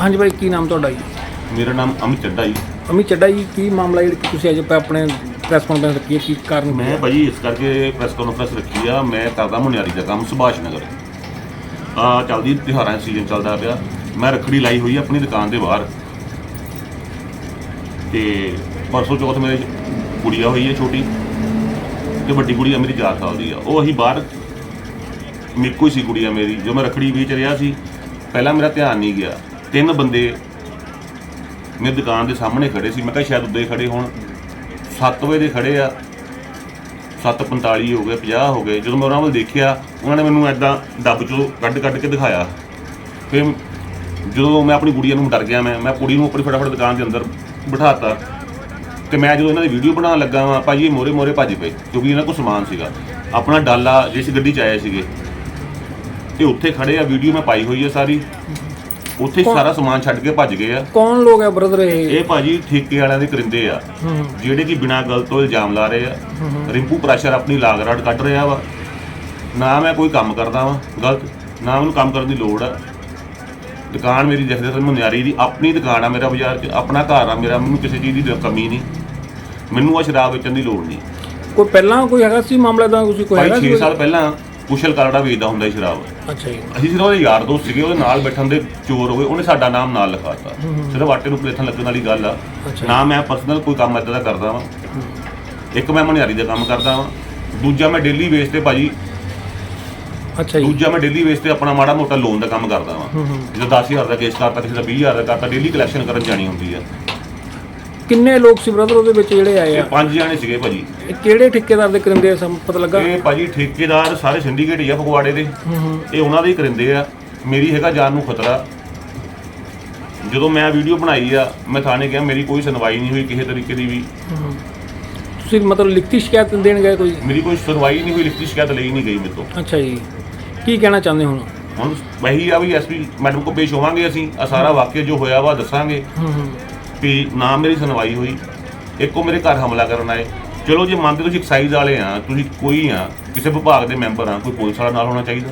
ਹਾਂਜੀ ਬਾਈ ਕੀ ਨਾਮ ਤੁਹਾਡਾ ਜੀ? ਮੇਰਾ ਨਾਮ ਅਮਿਤ ਚੱਡਾ ਜੀ। ਅਮੀ ਚੱਡਾ ਜੀ ਕੀ ਮਾਮਲਾ ਜਿਹੜਾ ਕਿ ਤੁਸੀਂ ਅੱਜ ਆਪਣੇ ਪ੍ਰੈਸ ਕਾਨਫਰੰਸ ਰੱਖੀ ਹੈ? ਕੀ ਕਾਰਨ ਮੈਂ ਹੈ? ਭਾਜੀ ਇਸ ਕਰਕੇ ਪ੍ਰੈਸ ਕਾਨਫਰੰਸ ਰੱਖੀ ਆ ਮੈਂ ਕਰਦਾ ਮੁਨਿਆਰੀ ਦਾ ਕੰਮ ਸੁਭਾਸ਼ ਨਗਰ। ਆ ਚੱਲਦੀ ਤਿਉਹਾਰਾਂ ਦਾ ਸੀਜ਼ਨ ਚੱਲਦਾ ਪਿਆ। ਮੈਂ ਰੱਖੜੀ ਲਾਈ ਹੋਈ ਆ ਆਪਣੀ ਦੁਕਾਨ ਦੇ ਬਾਹਰ। ਤੇ ਪਰਸੋਂ ਚੌਥ ਮੇਰੇ ਕੁੜੀਆ ਹੋਈ ਹੈ ਛੋਟੀ ਤੇ ਵੱਡੀ ਕੁੜੀ ਮੇਰੀ 4 ਸਾਲ ਦੀ ਆ। ਉਹ ਅਸੀਂ ਬਾਹਰ ਮੇਰੇ ਕੋਈ ਸੀ ਕੁੜੀਆ ਮੇਰੀ। ਜੋ ਮੈਂ ਰੱਖੜੀ ਵੇਚ ਰਿਹਾ ਸੀ ਪਹਿਲਾਂ ਮੇਰਾ ਧਿਆਨ ਨਹੀਂ ਗਿਆ। ਤਿੰਨ ਬੰਦੇ ਮੇਰੀ ਦੁਕਾਨ ਦੇ ਸਾਹਮਣੇ ਖੜੇ ਸੀ। ਮੈਂ ਕਿਹਾ ਸ਼ਾਇਦ ਉੱਦੇ ਖੜੇ ਹੋਣ। 7 ਵਜੇ ਦੇ ਖੜੇ ਆ। 7:45 ਹੋ ਗਏ 50 ਹੋ ਗਏ। ਜਦੋਂ ਮੈਂ ਉਹਨਾਂ ਵੱਲ ਦੇਖਿਆ, ਉਹਨਾਂ ਨੇ ਮੈਨੂੰ ਐਦਾਂ ਡੱਬ ਚੋਂ ਕੱਢ ਕੱਢ ਕੇ ਦਿਖਾਇਆ। ਫਿਰ ਜਦੋਂ ਮੈਂ ਆਪਣੀ ਗੁੜੀਆ ਨੂੰ ਡਰ ਗਿਆ, ਮੈਂ ਮੈਂ ਕੁੜੀ ਨੂੰ ਆਪਣੀ ਫਟਾਫਟ ਦੁਕਾਨ ਦੇ ਅੰਦਰ ਬਿਠਾਤਾ। ਤੇ ਮੈਂ ਜਦੋਂ ਇਹਨਾਂ ਦੀ ਵੀਡੀਓ ਬਣਾਉਣ ਲੱਗਾ ਵਾਂ ਭਾਜੀ ਮੋਰੇ ਮੋਰੇ ਭੱਜ ਪਏ ਕਿਉਂਕਿ ਇਹਨਾਂ ਕੋਲ ਸਮਾਨ ਸੀਗਾ। ਆਪਣਾ ਡਾਲਾ ਜਿਸ ਗੱਡੀ 'ਚ ਆਏ ਸੀਗੇ। ਤੇ ਉੱਥੇ ਖੜੇ ਆ, ਵੀਡੀਓ ਮੈਂ ਪਾਈ ਹੋਈ ਹੈ ਸਾਰੀ। ਉੱਥੇ ਹੀ ਸਾਰਾ ਸਮਾਨ ਛੱਡ ਕੇ ਭੱਜ ਗਏ ਆ। ਕੌਣ ਲੋਕ ਹੈ ਬ੍ਰਦਰ ਇਹ? ਇਹ ਭਾਜੀ ਠੇਕੇ ਵਾਲਿਆਂ ਦੇ ਕਰਿੰਦੇ ਆ। ਹੂੰ। ਜਿਹੜੇ ਕਿ ਬਿਨਾਂ ਗੱਲ ਤੋਂ ਇਲਜ਼ਾਮ ਲਾ ਰਹੇ ਆ। ਰਿੰਪੂ ਪ੍ਰੈਸ਼ਰ ਆਪਣੀ ਲਾਗ ਰਾਡ ਕੱਢ ਰਿਹਾ ਵਾ। ਨਾ ਮੈਂ ਕੋਈ ਕੰਮ ਕਰਦਾ ਵਾਂ ਗਲਤ। ਨਾ ਮੈਨੂੰ ਕੰਮ ਕਰਨ ਦੀ ਲੋੜ ਆ। ਦੁਕਾਨ ਮੇਰੀ ਦੇਖਦੇ ਤੁਹਾਨੂੰ ਮੁਨਿਆਰੀ ਦੀ ਆਪਣੀ ਦੁਕਾਨ ਆ ਮੇਰਾ ਬਾਜ਼ਾਰ 'ਚ ਆਪਣਾ ਘਰ ਆ ਮੇਰਾ ਮੈਨੂੰ ਕਿਸੇ ਚੀਜ਼ ਦੀ ਕਮੀ ਨਹੀਂ। ਮੈਨੂੰ ਆ ਸ਼ਰਾਬ ਵੇਚਣ ਦੀ ਲੋੜ ਨਹੀਂ। ਕੋਈ ਪਹਿਲਾਂ ਕੋਈ ਹੈਗਾ ਸੀ ਮਾਮਲਾ ਦਾ ਤੁਸੀਂ ਕੋਈ ਭਾਈ ਹੈਗਾ 6 ਸੀ ਸਾਲ ਪਹਿਲਾਂ ਕੁਸ਼ਲ ਕਾਲੜਾ ਵੇਚਦਾ ਹੁੰਦਾ ਸੀ ਸ਼ਰਾਬ। ਅੱਛਾ ਜੀ। ਅਸੀਂ ਸਿਰਫ ਉਹਦੇ ਯਾਰ ਦੋਸਤ ਸੀਗੇ ਉਹਦੇ ਨਾਲ ਬੈਠਣ ਦੇ ਚੋਰ ਹੋਏ ਉਹਨੇ ਸਾਡਾ ਨਾਮ ਨਾਲ ਲਿਖਾਤਾ। ਸਿਰਫ ਆਟੇ ਨੂੰ ਪਲੇਥਣ ਲੱਗਣ ਵਾਲੀ ਗੱਲ ਆ। ਅੱਛਾ। ਨਾ ਮੈਂ ਪਰਸਨਲ ਕੋਈ ਕੰਮ ਇਦਾਂ ਦਾ ਕਰਦਾ ਵਾਂ। ਇੱਕ ਮੈਂ ਮਨਿਆਰੀ ਦਾ ਕੰਮ ਕਰਦਾ ਵਾਂ। ਦੂਜਾ ਮੈਂ ਡੇਲੀ ਵੇਸ ਤੇ ਭਾਜੀ ਅੱਛਾ ਜੀ। ਦੂਜਾ ਮੈਂ ਡੇਲੀ ਵੇਸ ਤੇ ਆਪਣਾ ਮਾੜਾ ਮੋਟਾ ਲੋਨ ਦਾ ਕੰਮ ਕਰਦਾ ਵਾਂ। ਜਦੋਂ 10000 ਦਾ ਕੇਸ ਕਰਤਾ ਕਿਸੇ ਦਾ 20000 ਦਾ ਕਰਤਾ ਡੇਲੀ ਕਲੈਕਸ਼ਨ ਕਰਨ ਜਾਣੀ ਹੁੰਦੀ ਆ। ਕਿੰਨੇ ਲੋਕ ਸੀ ਬ੍ਰਦਰ ਉਹਦੇ ਵਿੱਚ ਜਿਹੜੇ ਆਏ ਇਹ ਆ ਪੰਜ ਜਾਣੇ ਸੀਗੇ ਭਾਜੀ। ਇਹ ਕਿਹੜੇ ਠੇਕੇਦਾਰ ਦੇ ਕਰਿੰਦੇ ਆ ਸਮ ਪਤਾ ਲੱਗਾ? ਇਹ ਭਾਜੀ ਠੇਕੇਦਾਰ ਸਾਰੇ ਸਿੰਡੀਕੇਟ ਹੀ ਆ ਫਗਵਾੜੇ ਦੇ। ਇਹ ਉਹਨਾਂ ਦੇ ਹੀ ਕਰਿੰਦੇ ਆ। ਮੇਰੀ ਹੈਗਾ ਜਾਨ ਨੂੰ ਖਤਰਾ। ਜਦੋਂ ਮੈਂ ਵੀਡੀਓ ਬਣਾਈ ਆ ਮੈਂ ਥਾਣੇ ਗਿਆ ਮੇਰੀ ਕੋਈ ਸੁਣਵਾਈ ਨਹੀਂ ਹੋਈ ਕਿਸੇ ਤਰੀਕੇ ਦੀ ਵੀ। ਤੁਸੀਂ ਮਤਲਬ ਲਿਖਤੀ ਸ਼ਿਕਾਇਤ ਦੇਣ ਗਏ ਕੋਈ? ਮੇਰੀ ਕੋਈ ਸੁਣਵਾਈ ਨਹੀਂ ਹੋਈ ਲਿਖਤੀ ਸ਼ਿਕਾਇਤ ਲਈ ਨਹੀਂ ਗਈ ਮੇਰੇ ਤੋਂ। ਅੱਛਾ ਜੀ। ਕੀ ਕਹਿਣਾ ਚਾਹੁੰਦੇ ਹੁਣ? ਹੁਣ ਵਹੀ ਆ ਵੀ ਐਸਪੀ ਮੈਡਮ ਕੋ ਪੇਸ਼ ਹੋਵਾਂਗੇ ਅਸੀਂ। ਆ ਸਾਰਾ ਵਾਕਿਆ ਜੋ ਹੋਇਆ ਵਾ ਦੱਸਾਂਗੇ। ਹੂੰ ਹੂੰ। ਵੀ ਨਾ ਮੇਰੀ ਸੁਣਵਾਈ ਹੋਈ ਇੱਕੋ ਮੇਰੇ ਘਰ ਹਮਲਾ ਕਰਨ ਆਏ। ਚਲੋ ਜੇ ਮੰਨਦੇ ਤੁਸੀਂ ਐਕਸਾਈਜ਼ ਵਾਲੇ ਆ ਤੁਸੀਂ ਕੋਈ ਆ ਕਿਸੇ ਵਿਭਾਗ ਦੇ ਮੈਂਬਰ ਆ ਕੋਈ ਪੁਲਿਸ ਵਾਲਾ ਨਾਲ ਹੋਣਾ ਚਾਹੀਦਾ।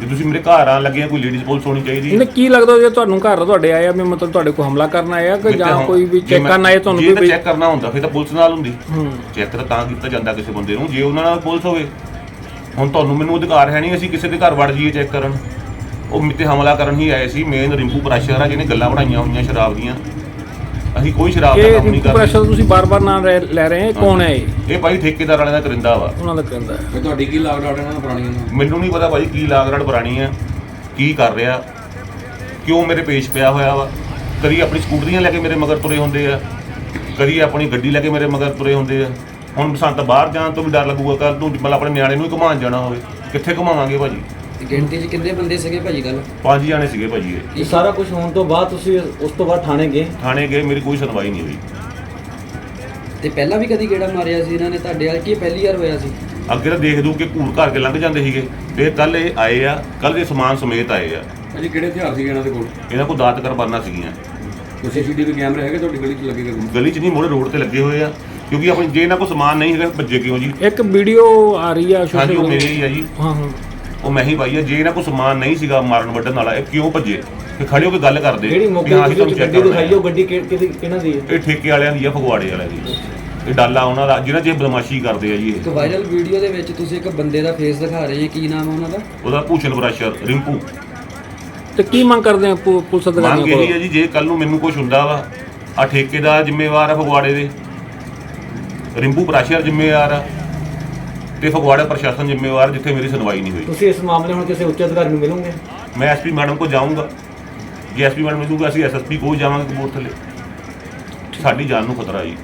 ਜੇ ਤੁਸੀਂ ਮੇਰੇ ਘਰ ਆਣ ਲੱਗੇ ਆ ਕੋਈ ਲੇਡੀਜ਼ ਪੁਲਿਸ ਹੋਣੀ ਚਾਹੀਦੀ ਇਹਨੇ ਕੀ ਲੱਗਦਾ ਜੇ ਤੁਹਾਨੂੰ ਘਰ ਤੁਹਾਡੇ ਆਇਆ ਵੀ ਮਤਲਬ ਤੁਹਾਡੇ ਕੋਲ ਹਮਲਾ ਕਰਨ ਆਇਆ ਕਿ ਜਾਂ ਕੋਈ ਵੀ ਚੈੱਕ ਕਰਨ ਆਏ ਤੁਹਾਨੂੰ ਕੋਈ ਚੈੱਕ ਕਰਨਾ ਹੁੰਦਾ ਫਿਰ ਤਾਂ ਪੁਲਿਸ ਨਾਲ ਹੁੰਦੀ। ਹੂੰ। ਚੈੱਕ ਤਾਂ ਕੀਤਾ ਜਾਂਦਾ ਕਿਸੇ ਬੰਦੇ ਨੂੰ ਜੇ ਉਹਨਾਂ ਨਾਲ ਪੁਲਿਸ ਹੋਵੇ। ਹੁਣ ਤੁਹਾਨੂੰ ਮੈਨੂੰ ਅਧਿਕਾਰ ਹੈ ਨਹੀਂ ਅਸੀਂ ਕਿਸੇ ਦੇ ਘਰ ਵੜ ਜਾਈਏ ਚੈੱਕ ਕਰਨ। ਉਹ ਮਿੱਤੇ ਹਮਲਾ ਕਰਨ ਹੀ ਆਏ ਸੀ ਮੇਨ ਰਿੰਪੂ ਪ੍ਰੈਸ਼ਰ ਆ ਜਿਹਨੇ ਗੱਲਾਂ ਬਣਾਈਆਂ ਹੋਈਆਂ ਸ਼ਰਾਬ ਦੀਆਂ। ਅਸੀਂ ਕੋਈ ਸ਼ਰਾਬ ਦਾ ਇਹ ਕੰਮ ਨਹੀਂ ਰਿੰਕੂ ਕਰਦੇ। ਪ੍ਰੈਸ਼ਰ ਤੁਸੀਂ ਬਾਰ-ਬਾਰ ਨਾਮ ਲੈ ਲੈ ਰਹੇ ਹੋ ਇਹ ਕੌਣ ਹੈ ਇਹ? ਇਹ ਭਾਈ ਠੇਕੇਦਾਰ ਵਾਲਿਆਂ ਦਾ ਕਰਿੰਦਾ ਵਾ। ਉਹਨਾਂ ਦਾ ਕਰਿੰਦਾ ਹੈ। ਤੇ ਤੁਹਾਡੀ ਕੀ ਲਾਗ ਡਾਟ ਇਹਨਾਂ ਨਾਲ ਪੁਰਾਣੀਆਂ ਨਾਲ ਮੈਨੂੰ ਨਹੀਂ ਪਤਾ ਭਾਈ ਕੀ ਲਾਗ ਰੜ ਬਰਾਣੀ ਆ ਕੀ ਕਰ ਰਿਹਾ ਕਿਉਂ ਮੇਰੇ ਪੇਸ਼ ਪਿਆ ਹੋਇਆ ਵਾ। ਕਦੀ ਆਪਣੀ ਸਕੂਟਰੀਆਂ ਲੈ ਕੇ ਮੇਰੇ ਮਗਰ ਤੁਰੇ ਹੁੰਦੇ ਆ ਕਦੀ ਆਪਣੀ ਗੱਡੀ ਲੈ ਕੇ ਮੇਰੇ ਮਗਰ ਤੁਰੇ ਹੁੰਦੇ ਆ। ਹੁਣ ਸਾਨੂੰ ਤਾਂ ਬਾਹਰ ਜਾਣ ਤੋਂ ਵੀ ਡਰ ਲੱਗੂਗਾ ਕੱਲ ਤੂੰ ਮਤਲਬ ਆਪਣੇ ਨਿਆਣੇ ਨੂੰ ਹੀ ਘੁਮਾਉਣ ਜਾਣਾ ਹੋਵੇ। ਕਿੱਥੇ ਘੁਮਾਵਾਂਗੇ ਭਾਜੀ? ਤੇ ਗਿਣਤੀ 'ਚ ਕਿੰਨੇ ਬੰਦੇ ਸੀਗੇ ਭਾਜੀ ਗੱਲ ਪੰਜ ਜਾਣੇ ਸੀਗੇ ਭਾਜੀ ਇਹ। ਇਹ ਸਾਰਾ ਕੁਝ ਹੋਣ ਤੋਂ ਬਾਅਦ ਤੁਸੀਂ ਉਸ ਤੋਂ ਬਾਅਦ ਥਾਣੇ ਗਏ? ਥਾਣੇ ਗਏ ਮੇਰੀ ਕੋਈ ਸੁਣਵਾਈ ਨਹੀਂ ਹੋਈ। ਤੇ ਪਹਿਲਾਂ ਵੀ ਕਦੀ ਗੇੜਾ ਮਾਰਿਆ ਸੀ ਇਹਨਾਂ ਨੇ? ਤੁਹਾਡੇ ਵਾਲ ਕੀ ਇਹ ਪਹਿਲੀ ਵਾਰ ਹੋਇਆ ਸੀ? ਅੱਗੇ ਤਾਂ ਦੇਖ ਦੂ ਕਿ ਘੂਰ ਘਰ ਕੇ ਲੰਘ ਜਾਂਦੇ ਸੀਗੇ। ਤੇ ਕੱਲ ਇਹ ਆਏ ਆ ਕੱਲ ਦੇ ਸਮਾਨ ਸਮੇਤ ਆਏ ਆ। ਭਾਜੀ ਕਿਹੜੇ ਹਥਿਆਰ ਸੀਗੇ ਇਹਨਾਂ ਦੇ ਕੋਲ? ਇਹਨਾਂ ਕੋਲ ਦਾਤ ਕਰਬਾਨਾ ਸੀਗੀਆਂ। ਕੋਈ ਸੀਸੀਟੀਵੀ ਕੈਮਰੇ ਹੈਗੇ ਤੁਹਾਡੀ ਗਲੀ 'ਚ ਲੱਗੇ ਗਏ ਗਲੀ 'ਚ ਨਹੀਂ ਮੋੜੇ ਰੋਡ ਤੇ ਲੱਗੇ ਹੋਏ ਆ। ਕਿਉਂਕਿ ਆਪਣੀ ਜੇ ਇਹਨਾਂ ਕੋਲ ਸਮਾਨ ਨਹੀਂ ਹੈਗਾ ਭੱਜੇ ਕਿਉਂ ਜੀ? ਇੱਕ ਵੀਡੀਓ ਆ ਰਹੀ ਆ ਹਾਂਜੀ ਸੋਸ਼ਲ ਉਹ ਮੇਰੀ ਹੀ ਆ ਜੀ। ਹਾਂ ਹਾਂ। ਉਹ ਮੈਂ ਹੀ ਪਾਈ ਆ ਜੇ ਇਹਨਾਂ ਕੋਲ ਸਮਾਨ ਨਹੀਂ ਸੀਗਾ ਮਾਰਨ ਵੱਢਣ ਵਾਲਾ ਇਹ ਕਿਉਂ ਭੱਜੇ? ਤੇ ਖੜੇ ਹੋ ਕੇ ਗੱਲ ਕਰਦੇ। ਜਿਹੜੀ ਵੀ ਹਾਂ, ਤੇ ਅਸੀਂ ਤੁਸੀਂ ਤੁਹਾਨੂੰ ਗੱਡੀ check ਕਰਨਾ ਦਿਖਾਈ ਉਹ ਗੱਡੀ ਕਿ- ਕਿਹਦੀ ਕਿਹਨਾਂ ਦੀ ਹੈ? ਇਹ ਠੇਕੇ ਵਾਲਿਆਂ ਦੀ ਆ ਫਗਵਾੜੇ ਵਾਲਿਆਂ ਦੀ। ਇਹ ਡਾਲਾ ਉਹਨਾਂ ਦਾ ਜਿਹਨਾਂ 'ਚ ਇਹ ਬਦਮਾਸ਼ੀ ਕਰਦੇ ਆ ਜੀ ਇੱਕ ਇਹ ਵਾਇਰਲ ਵੀਡੀਓ ਦੇ ਵਿੱਚ ਤੁਸੀਂ ਇੱਕ ਬੰਦੇ ਦਾ ਫੇਸ ਦਿਖਾ ਰਹੇ ਹੋ ਕੀ ਨਾਮ ਹੈ ਉਹਨਾਂ ਦਾ? ਉਹਦਾ ਭੂਸ਼ਣ ਬਰਾਸ਼ਰ ਰਿੰਪੂ। ਤੇ ਕੀ ਮੰਗ ਕਰਦੇ ਆ ਪੁ- ਪੁਲਿਸ ਮੰਗ ਅਧਿਕਾਰੀਆਂ ਇਹੀ ਕੋਲ? ਆ ਜੀ ਜੇ ਕੱਲ ਨੂੰ ਮੈਨੂੰ ਕੁਝ ਹੁੰਦਾ ਵਾ ਆ ਠੇਕੇਦਾਰ ਜ਼ਿੰਮੇਵਾਰ ਆ ਫਗਵਾੜੇ ਦੇ। ਰਿੰਪੂ ਬਰਾਸ਼ਰ ਜ਼ਿੰਮੇਵਾਰ ਆ। ਤੇ ਫਗਵਾੜਾ ਪ੍ਰਸ਼ਾਸਨ ਜ਼ਿੰਮੇਵਾਰ ਜਿੱਥੇ ਮੇਰੀ ਸੁਣਵਾਈ ਨਹੀਂ ਹੋਈ। ਤੁਸੀਂ ਇਸ ਮਾਮਲੇ ਹੁਣ ਕਿਸੇ ਉੱਚ ਅਧਿਕਾਰੀ ਨੂੰ ਮਿਲੋਗੇ? ਮੈਂ ਐਸਪੀ ਮੈਡਮ ਕੋ ਜਾਊਂਗਾ। ਜੇ ਐਸਪੀ ਮੈਡਮ ਮਿਲੂਗਾ ਅਸੀਂ ਐਸਐਸਪੀ ਕੋਲ ਜਾਵਾਂਗੇ ਕਪੂਰਥਲੇ। ਸਾਡੀ ਜਾਨ ਨੂੰ ਖਤਰਾ ਜੀ।